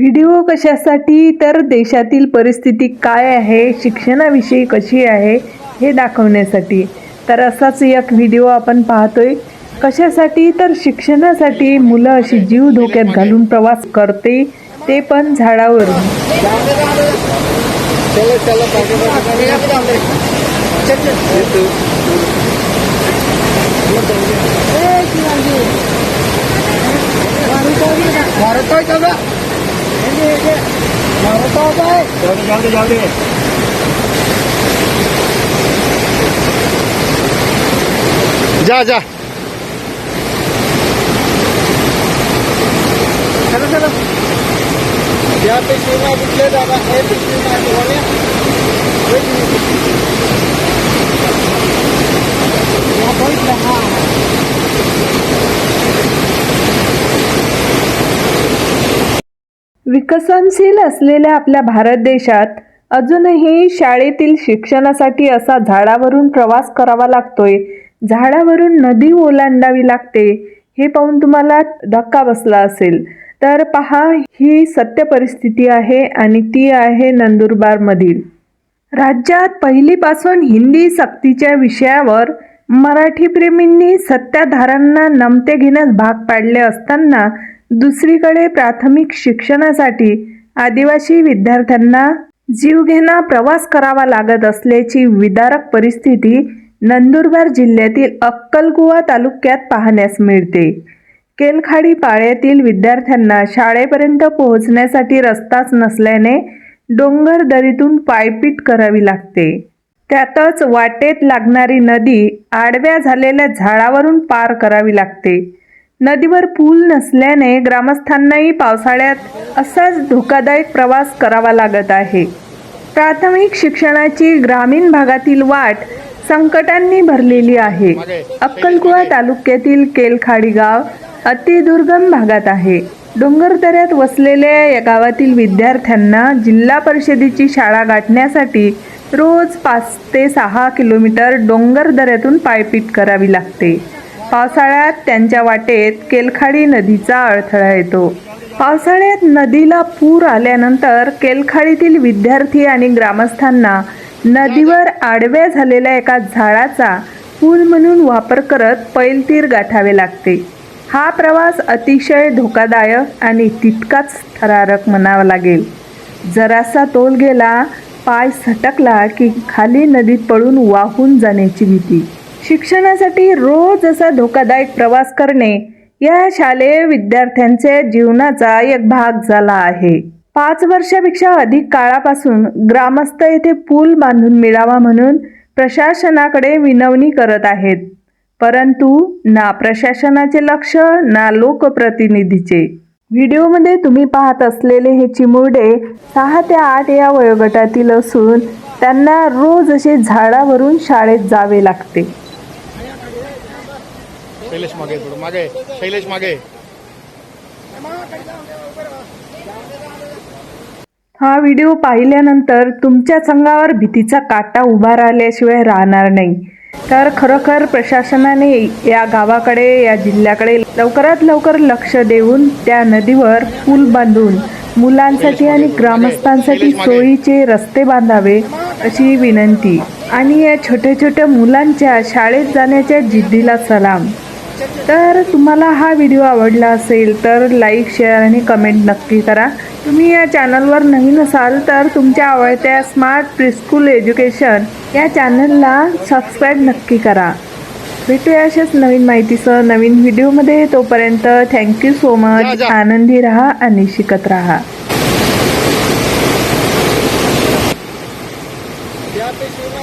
Video कशासाठी तर देशातील परिस्थिती काय आहे शिक्षणाविषयी कशी आहे हे दाखवण्यासाठी तर असाच एक व्हिडिओ आपण पाहतोय कशासाठी तर शिक्षणासाठी मुलं अशी जीव धोक्यात घालून प्रवास करते ते पण झाडावरून चलो चलो चल चल मारत आहे का गं? मारत आहे काय? जाऊ दे, जाऊ दे. जा जा चला चला या पिशवीला कुठले दादा हे पिशवीला ठेवले. एक मिनिट. या बघितलं, हा. विकसनशील असलेल्या आपल्या भारत देशात अजूनही शाळेतील शिक्षणासाठी असा झाडावरून प्रवास करावा लागतोय. झाडावरून नदी ओलांडावी लागते हे पाहून तुम्हाला धक्का बसला असेल. तर पहा ही सत्य परिस्थिती आहे आणि ती आहे नंदुरबारमधील. राज्यात पहिलीपासून हिंदी सक्तीच्या विषयावर मराठी प्रेमींनी सत्ताधाऱ्यांना नमते घेण्यास भाग पाडले असताना दुसरीकडे प्राथमिक शिक्षणासाठी आदिवासी विद्यार्थ्यांना जीवघेणा प्रवास करावा लागत असल्याची विदारक परिस्थिती नंदुरबार जिल्ह्यातील अक्कलकुवा तालुक्यात पाहण्यास मिळते. केलखाडी पाळ्यातील विद्यार्थ्यांना शाळेपर्यंत पोहोचण्यासाठी रस्ताच नसल्याने डोंगर दरीतून पायपीट करावी लागते. त्यातच वाटेत लागणारी नदी आडव्या झालेल्या झाडावरून पार करावी लागते. नदीवर पूल नसल्याने ग्रामस्थांनाही पावसाळ्यात असाच धोकादायक प्रवास करावा लागत आहे. प्राथमिक शिक्षणाची ग्रामीण भागातील वाट संकटांनी भरलेली आहे. अक्कलकुवा तालुक्यातील केलखाडी गाव अतिदुर्गम भागात आहे. डोंगरदऱ्यात वसलेल्या या गावातील विद्यार्थ्यांना जिल्हा परिषदेची शाळा गाठण्यासाठी रोज पाच ते सहा किलोमीटर डोंगरदऱ्यातून पायपीट करावी लागते. पावसाळ्यात त्यांच्या वाटेत केलखाडी नदीचा अडथळा येतो. पावसाळ्यात नदीला पूर आल्यानंतर केलखाडीतील विद्यार्थी आणि ग्रामस्थांना नदीवर आडव्या झालेल्या एका झाडाचा पूल म्हणून वापर करत पैलतीर गाठावे लागते. हा प्रवास अतिशय धोकादायक आणि तितकाच थरारक म्हणावा लागेल. जरासा तोल गेला पाय सटकला की खाली नदीत पडून वाहून जाण्याची भीती. शिक्षणासाठी रोज असा धोकादायक प्रवास करणे या शालेय विद्यार्थ्यांच्या जीवनाचा एक भाग झाला आहे. पाच वर्षापेक्षा अधिक काळापासून ग्रामस्थ येथे पूल बांधून मिळावा म्हणून प्रशासनाकडे विनवणी करत आहेत. परंतु ना प्रशासनाचे लक्ष ना लोकप्रतिनिधीचे. व्हिडिओमध्ये तुम्ही पाहत असलेले हे चिमुरडे सहा ते आठ या वयोगटातील असून त्यांना रोज असे झाडावरून शाळेत जावे लागते. शैलेश मागे थोडं मागे. शैलेश मागे. हा व्हिडिओ पाहिल्यानंतर तुमच्या संघावर भीतीचा काटा उभा राहिल्याशिवाय राहणार नाही. तर खरोखर प्रशासनाने या गावाकडे या जिल्ह्याकडे लवकरात लवकर लक्ष देऊन त्या नदीवर पूल बांधून मुलांसाठी आणि ग्रामस्थांसाठी सोयीचे रस्ते बांधावे अशी विनंती. आणि या छोट्या छोट्या मुलांच्या शाळेत जाण्याच्या जिद्दीला सलाम. तर तुम्हाला हा व्हिडिओ आवडला असेल तर लाईक शेअर आणि कमेंट नक्की करा. तुम्ही या चॅनलवर नवीन असाल तर तुमच्या आवडत्या स्मार्ट प्रिस्कूल एज्युकेशन या चॅनलला सबस्क्राईब नक्की करा. भेटूया अशाच नवीन माहितीसह नवीन व्हिडिओमध्ये तोपर्यंत थँक्यू सो मच. आनंदी राहा आणि शिकत राहा. या पिशवीला